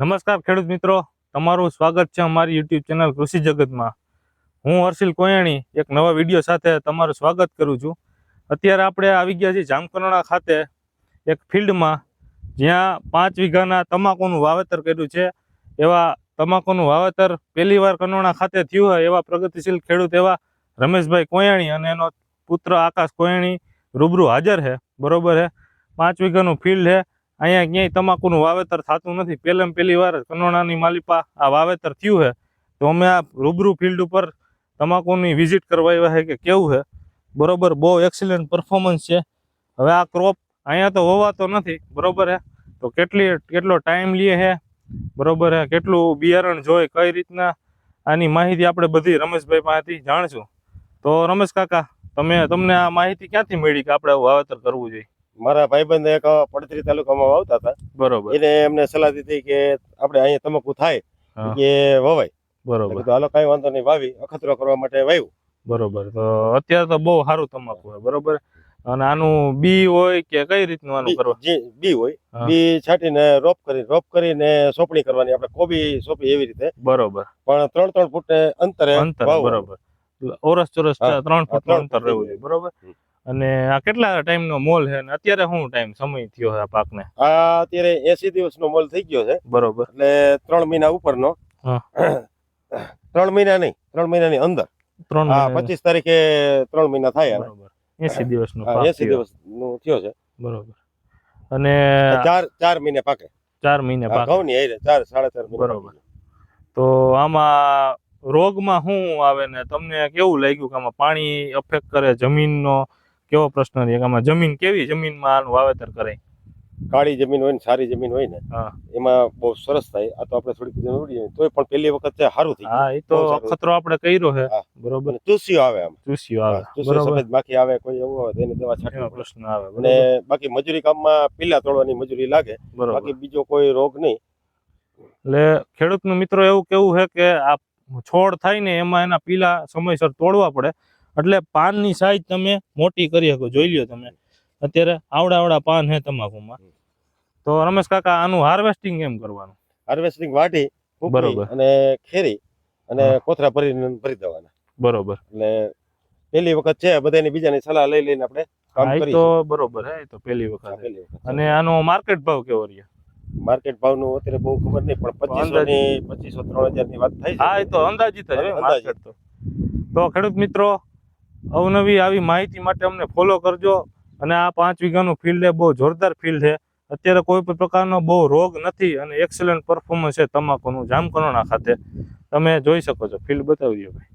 નમસ્કાર ખેડૂત મિત્રો. તમારું સ્વાગત છે અમારી યુટ્યુબ ચેનલ કૃષિ જગતમાં. હું હર્ષિલ કોયાણી એક નવા વીડિયો સાથે તમારું સ્વાગત કરું છું. અત્યારે આપણે આવી ગયા છીએ જામકરણા ખાતે એક ફિલ્ડમાં, જ્યાં પાંચ વીઘાના તમાકુનું વાવેતર કર્યું છે. એવા તમાકુનું વાવેતર પહેલી વાર કનોણા ખાતે થયું હોય એવા પ્રગતિશીલ ખેડૂત એવા રમેશભાઈ કોયાણી અને એનો પુત્ર આકાશ કોયાણી રૂબરૂ હાજર છે. બરોબર છે. પાંચ વીઘાનું ફિલ્ડ છે. અહીંયા ક્યાંય તમાકુનું વાવેતર થતું નથી. પહેલાં પહેલી વાર કનોડાની માલિપા આ વાવેતર થયું છે. તો અમે આ રૂબરૂ ફિલ્ડ ઉપર તમાકુની વિઝિટ કરવા આવ્યા છે કે કેવું છે? બરોબર, બહુ એક્સિલન્ટ પરફોર્મન્સ છે. હવે આ ક્રોપ અહીંયા તો હોવાતો નથી, બરોબર હે તો કેટલી, કેટલો ટાઈમ લે છે? બરોબર હે કેટલું બિયારણ જોઈ, કઈ રીતના? આની માહિતી આપણે બધી રમેશભાઈ પાસેથી જાણશું. તો રમેશ કાકા, તમે, તમને આ માહિતી ક્યાંથી મળી કે આપણે વાવેતર કરવું જોઈએ? મારા ભાઈબંધ એક પડતરી તાલુકામાં વાવતા હતા. બરોબર. એને એમને સલાહ દીધી કે આપણે અહીંયા તમાકુ થાય કે વવાય. બરોબર. હાલો કઈ વાંધો નહીં વાવી અખતરો કરવા માટે વાવ્યું બરોબર. તો અત્યારે તો બહુ સારું તમાકુ હોય બરોબર? અને આનું બી હોય કે કઈ રીતનું આનું બી- જે બી હોય બી છાંટીને રોપ કરી રોપ કરીને સોપણી કરવાની આપણે કોબી સોપી એવી રીતે. બરોબર. પણ ત્રણ ત્રણ ફૂટ અંતરે અંતર બરોબર. ઓરસ ચોરસ ત્રણ ફૂટ અંતર રહેવું જોઈએ બરોબર. અને આ કેટલા ટાઈમ નો મોલ છે? અને અત્યારે શું ટાઈમ સમય થયો છે આ પાકને? આ અત્યારે એસી દિવસનો મોલ થઈ ગયો છે. બરોબર. એટલે ત્રણ મહિના ઉપરનો. ત્રણ મહિના નહીં ત્રણ મહિનાની અંદર. ત્રણ પચીસ તારીખે ત્રણ મહિના થાય બરોબર. એસી દિવસ એસી દિવસનું થયો છે. બરોબર. અને ચાર ચાર મહિને પાકે. ચાર મહિને પાકે. પાક ઘઉંની હારે ચાર સાડા ચાર બરોબર. તો આમાં રોગમાં શું આવે ને? તમને કેવું લાગ્યું કે આમાં પાણી અફેક્ટ કરે? જમીનનો કેવો પ્રશ્ન રહે કે આમાં જમીન કેવી? જમીનમાં આનું વાવેતર કરાય. કાળી જમીન હોય ને સારી જમીન હોય ને એમાં બહુ સરસ થાય આ તો આપણે થોડીક જમીન ઉડીએ તોય પણ પહેલી વખત સારું થઈ હા એ તો ખતરો આપણે કર્યો છે. બરોબર. ચૂસ્યો આવે આમ. ચૂસ્યું આવે. બરોબર. બાકી આવે કોઈ એવું આવે એને દવા છાંટવી પ્રશ્ન આવે અને બાકી મજૂરી કામમાં પીલા તોડવાની મજૂરી લાગે. બરોબર. બાકી બીજો કોઈ રોગ નહીં. એટલે ખેડૂતનું મિત્રો એવું કેવું છે કે આ છોડ થાય ને એમાં એના પીલા સમયસર તોડવા પડે. એટલે પાનની સાઈઝ તમે મોટી કરી શકો જોઈ લ્યો તમે. અત્યારે આવડા આવડા પાન છે તમાકુમાં. તો રમેશ કાકા આનું હાર્વેસ્ટિંગ કેમ કરવાનું? હાર્વેસ્ટિંગ વાટી બરોબર. અને ખેરી અને કોથરા ભરી ભરી દેવાના. બરોબર. એટલે પહેલી વખત છે બધાની બીજાની સલાહ લઈ લઈને આપણે કામ કરીએ તો બરોબર હે તો પહેલી વખત અને આનો માર્કેટ ભાવ કેવો રહ્યો? માર્કેટ ભાવનું અત્યારે બહુ ખબર નહીં પણ પચીસો ની પચીસો ત્રણ હજારની વાત થાય હા એ તો અંદાજિત. માર્કેટ તો. તો ખેડૂત મિત્રો અવનવી આવી માહિતી માટે અમને ફોલો કરજો. અને આ પાંચ વીઘાનું ફિલ્ડ છે બહુ જોરદાર ફિલ્ડ છે. અત્યારે કોઈ પણ પ્રકારનો બહુ રોગ નથી અને એક્સલન્ટ પરફોર્મન્સ છે તમાકુનું જામકરણા ખાતે. તમે જોઈ શકો છો. ફિલ્ડ બતાવી દો ભાઈ.